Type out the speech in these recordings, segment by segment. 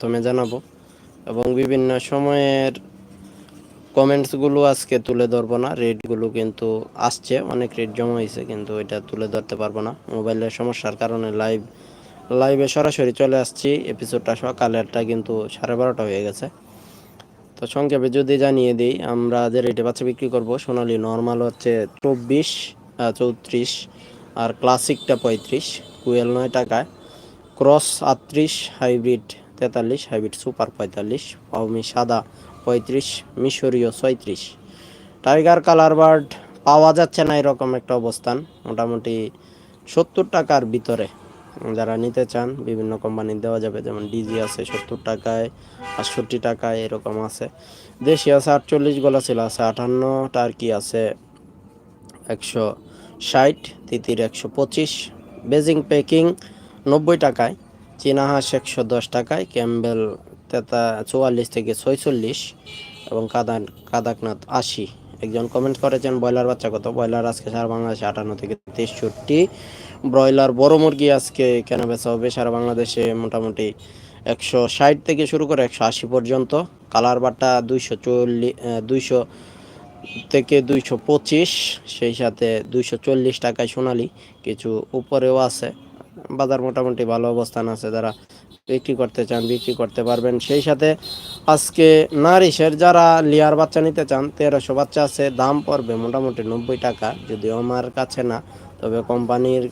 প্রথমে জানাব। এবং বিভিন্ন সময়ের কমেন্টসগুলো আজকে তুলে ধরবো না। রেটগুলো কিন্তু আসছে, অনেক রেট জমা হয়েছে, কিন্তু এটা তুলে ধরতে পারব না। মোবাইলের সমস্যার কারণে লাইভ লাইভে সরাসরি চলে আসছি। এপিসোডটা সকালেরটা কিন্তু সাড়ে বারোটা হয়ে গেছে। তো সংক্ষেপে যদি জানিয়ে দিই, আমরা যে রেটে বাচ্চা বিক্রি করব, সোনালি নর্মাল হচ্ছে চব্বিশ চৌত্রিশ, আর ক্লাসিকটা পঁয়ত্রিশ, কুয়েল নয় টাকায়। ক্রস আটত্রিশ হাইব্রিড তেতাল্লিশ, হাইব্রিড সুপার পঁয়তাল্লিশ পাউমি সাদা পঁয়ত্রিশ, মিশরীয় ছয়ত্রিশ। টাইগার কালার বার্ড পাওয়া যাচ্ছে না এরকম একটা অবস্থান, মোটামুটি সত্তর টাকার ভিতরে। যারা নিতে চান, বিভিন্ন কোম্পানির দেওয়া যাবে, যেমন ডিজি আছে সত্তর টাকায়, আটষট্টি টাকায়, এরকম আছে। দেশি আছে আটচল্লিশ গলা ছিল আছে আটান্ন, টার্কি আছে একশো ষাট, তিতির একশো পঁচিশ, বেজিং প্যাকিং নব্বই টাকায়। চীনা হাঁস একশো দশ টাকায়, ক্যাম্বেল তেতা চুয়াল্লিশ থেকে ছয়চল্লিশ এবং কাদান কাদাকনাথ আশি। একজন কমেন্ট করেছেন, ব্রয়লার বাচ্চা কত? ব্রয়লার আজকে সারা বাংলাদেশে আটান্ন থেকে তেষট্টি। ব্রয়লার বড় মুরগি আজকে কেন বেচা হবে? সারা বাংলাদেশে মোটামুটি একশো ষাট থেকে শুরু করে একশো আশি পর্যন্ত। কালার বাটা দুইশো চল্লিশ দুইশো থেকে দুইশো পঁচিশ। সেই সাথে দুইশো চল্লিশ টাকায় সোনালি। কিছু উপরেও আছে। বাজার মোটামুটি ভালো অবস্থান আছে, যারা বিক্রি করতে চান, বিক্রি করতে পারবেন। সেই সাথে আজকে নারিশের যারা লিয়ার বাচ্চা নিতে চান, তেরোশো বাচ্চা আছে, দাম পড়বে মোটামুটি নব্বই টাকা। যদিও আমার কাছে না, তবে কোম্পানির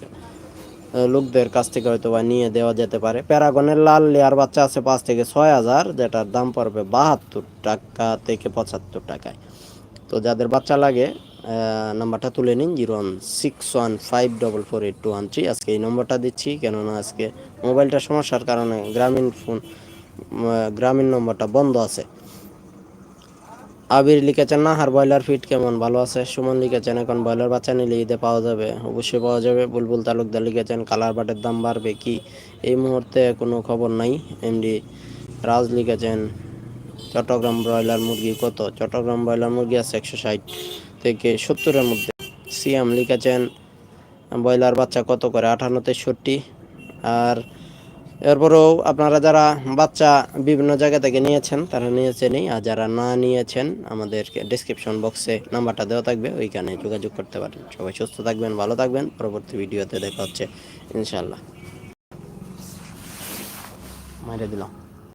লোকদের কাছ থেকে হয়তো বা নিয়ে দেওয়া যেতে পারে। প্যারাগনের লাল লেয়ার বাচ্চা আছে পাঁচ থেকে ছয় হাজার, যেটার দাম পড়বে বাহাত্তর টাকা থেকে পঁচাত্তর টাকায়। তো যাদের বাচ্চা লাগে নাম্বারটা তুলে নিন zero one six one five double four eight two one three. আজকে এই নম্বরটা দিচ্ছি, কেননা আজকে মোবাইলটা সমস্যার কারণে গ্রামীণ ফোন গ্রামীণ নম্বরটা বন্ধ আছে। আবির লিখেছেন না হার ব্রয়লার ফিট কেমন? ভালো আছে? সুমন লিখেছেন, এখন ব্রয়লার বাচ্চা নিলে ঈদে পাওয়া যাবে? অবশ্যই পাওয়া যাবে। বুলবুল তালুকদার লিখেছেন, কালার বাটের দাম বাড়বে কি? এই মুহূর্তে কোনো খবর নাই। এমডি রাজ লিখেছেন, চট্টগ্রাম ব্রয়লার মুরগি কত? চট্টগ্রাম ব্রয়লার মুরগি আছে একশো ষাট। থেকে সত্তরের মধ্যে। সিএম লিখেছেন, ব্রয়লার বাচ্চা কত করে? আঠান্ন, তেষট্টি। আর এরপরেও আপনারা যারা বাচ্চা বিভিন্ন জায়গা থেকে নিয়েছেন, তারা নিয়েছেনই আর যারা না নিয়েছেন আমাদের ডিসক্রিপশন বক্সে নাম্বারটা দেওয়া থাকবে। ওইখানে যোগাযোগ করতে পারেন। সবাই সুস্থ থাকবেন, ভালো থাকবেন। পরবর্তী ভিডিওতে দেখা হচ্ছে ইনশাল্লাহ মাইরে দিলাম।